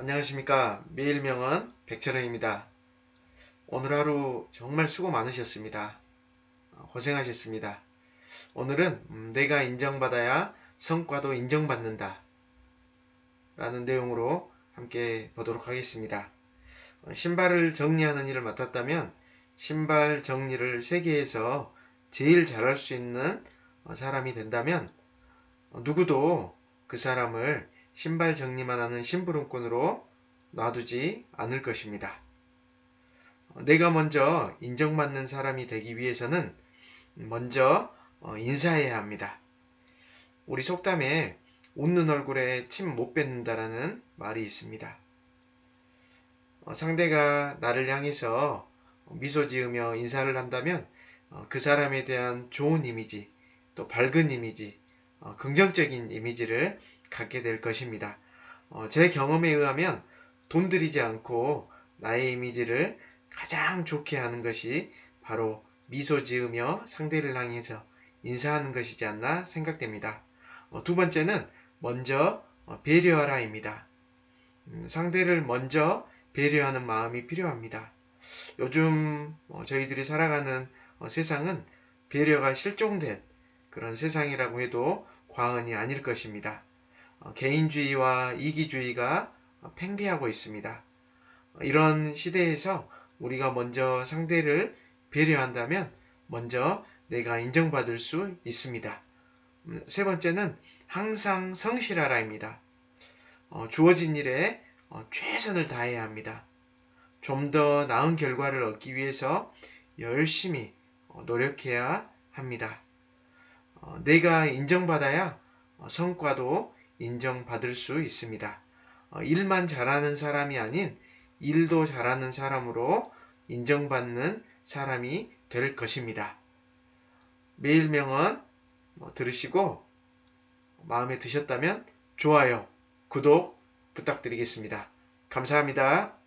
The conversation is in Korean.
안녕하십니까. 매일명언 백철현입니다. 오늘 하루 정말 수고 많으셨습니다. 어, 고생하셨습니다. 오늘은 음, 내가 인정받아야 성과도 인정받는다. 라는 내용으로 함께 보도록 하겠습니다. 어, 신발을 정리하는 일을 맡았다면 신발 정리를 세계에서 제일 잘할 수 있는 어, 사람이 된다면 어, 누구도 그 사람을 신발 정리만 하는 심부름꾼으로 놔두지 않을 것입니다. 어, 내가 먼저 인정받는 사람이 되기 위해서는 먼저 어, 인사해야 합니다. 우리 속담에 웃는 얼굴에 침 못 뱉는다라는 말이 있습니다. 어, 상대가 나를 향해서 미소 지으며 인사를 한다면 어, 그 사람에 대한 좋은 이미지, 또 밝은 이미지, 어, 긍정적인 이미지를 갖게 될 것입니다. 어, 제 경험에 의하면 돈 들이지 않고 나의 이미지를 가장 좋게 하는 것이 바로 미소 지으며 상대를 향해서 인사하는 것이지 않나 생각됩니다. 어, 두 번째는 먼저 어, 배려하라입니다. 음, 상대를 먼저 배려하는 마음이 필요합니다. 요즘 어, 저희들이 살아가는 어, 세상은 배려가 실종된 그런 세상이라고 해도 과언이 아닐 것입니다. 어, 개인주의와 이기주의가 팽배하고 있습니다. 어, 이런 시대에서 우리가 먼저 상대를 배려한다면 먼저 내가 인정받을 수 있습니다. 음, 세 번째는 항상 성실하라입니다. 어, 주어진 일에 어, 최선을 다해야 합니다. 좀 더 나은 결과를 얻기 위해서 열심히 어, 노력해야 합니다. 어, 내가 인정받아야 어, 성과도 인정받을 수 있습니다. 어, 일만 잘하는 사람이 아닌 일도 잘하는 사람으로 인정받는 사람이 될 것입니다. 매일 명언 뭐 들으시고 마음에 드셨다면 좋아요, 구독 부탁드리겠습니다. 감사합니다.